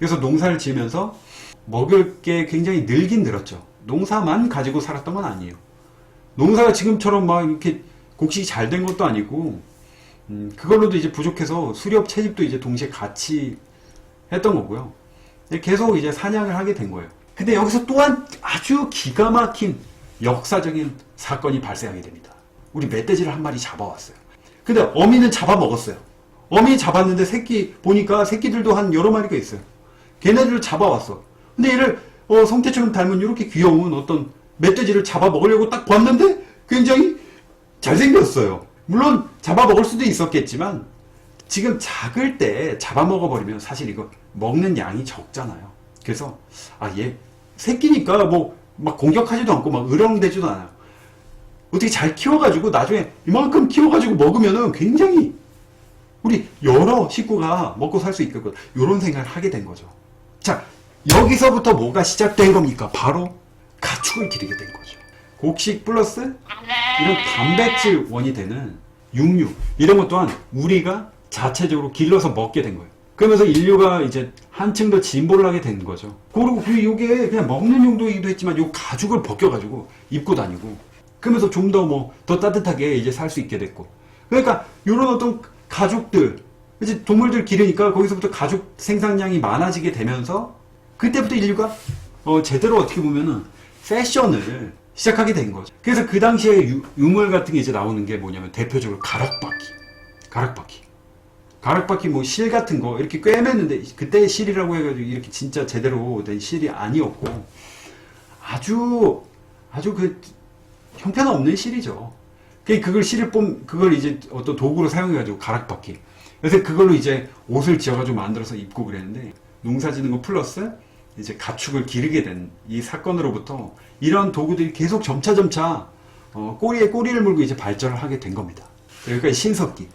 그래서 농사를 지으면서 먹을 게 굉장히 늘긴 늘었죠. 농사만 가지고 살았던 건 아니에요. 농사가 지금처럼 막 이렇게 곡식이 잘 된 것도 아니고, 음, 그걸로도 이제 부족해서 수렵 채집도 이제 동시에 같이 했던 거고요. 계속 이제 사냥을 하게 된 거예요. 근데 여기서 또한 아주 기가 막힌 역사적인 사건이 발생하게 됩니다. 우리 멧돼지를 한 마리 잡아왔어요. 근데 어미는 잡아먹었어요. 어미 잡았는데 새끼 보니까 새끼들도 한 여러 마리가 있어요. 걔네들을 잡아왔어. 근데 얘를 어, 성태처럼 닮은 이렇게 귀여운 어떤 멧돼지를 잡아먹으려고 딱 봤는데 굉장히 잘생겼어요. 물론 잡아먹을 수도 있었겠지만 지금 작을 때 잡아먹어버리면 사실 이거 먹는 양이 적잖아요. 그래서 아 얘 새끼니까 뭐 막 공격하지도 않고 막 으렁대지도 않아요. 어떻게 잘 키워가지고 나중에 이만큼 키워가지고 먹으면은 굉장히 우리 여러 식구가 먹고 살 수 있겠거든. 이런 생각을 하게 된 거죠. 자 여기서부터 뭐가 시작된 겁니까? 바로 가축을 기르게 된 거죠. 곡식 플러스 이런 단백질 원이 되는 육류 이런 것 또한 우리가 자체적으로 길러서 먹게 된 거예요. 그러면서 인류가 이제 한층 더 진보를 하게 된 거죠. 그리고 그 이게 그냥 먹는 용도이기도 했지만 요 가죽을 벗겨가지고 입고 다니고 그러면서 좀더뭐 더 따뜻하게 이제 살 수 있게 됐고 그러니까 이런 어떤 가죽들 이제 동물들 기르니까 거기서부터 가죽 생산량이 많아지게 되면서 그때부터 인류가 어, 제대로 어떻게 보면은 패션을 시작하게 된 거죠. 그래서 그 당시에 유, 유물 같은 게 이제 나오는 게 뭐냐면 대표적으로 가락바퀴, 가락바퀴, 가락바퀴 뭐 실 같은 거 이렇게 꿰맸는데 그때 실이라고 해가지고 이렇게 진짜 제대로 된 실이 아니었고 아주 아주 그 형편없는 실이죠. 그 그걸 실을 뽐 그걸 이제 어떤 도구로 사용해가지고 가락바퀴. 그래서 그걸로 이제 옷을 지어가지고 만들어서 입고 그랬는데 농사짓는 거 플러스 이제 가축을 기르게 된 이 사건으로부터 이런 도구들이 계속 점차 점차 어, 꼬리에 꼬리를 물고 이제 발전을 하게 된 겁니다. 여기까지 신석기.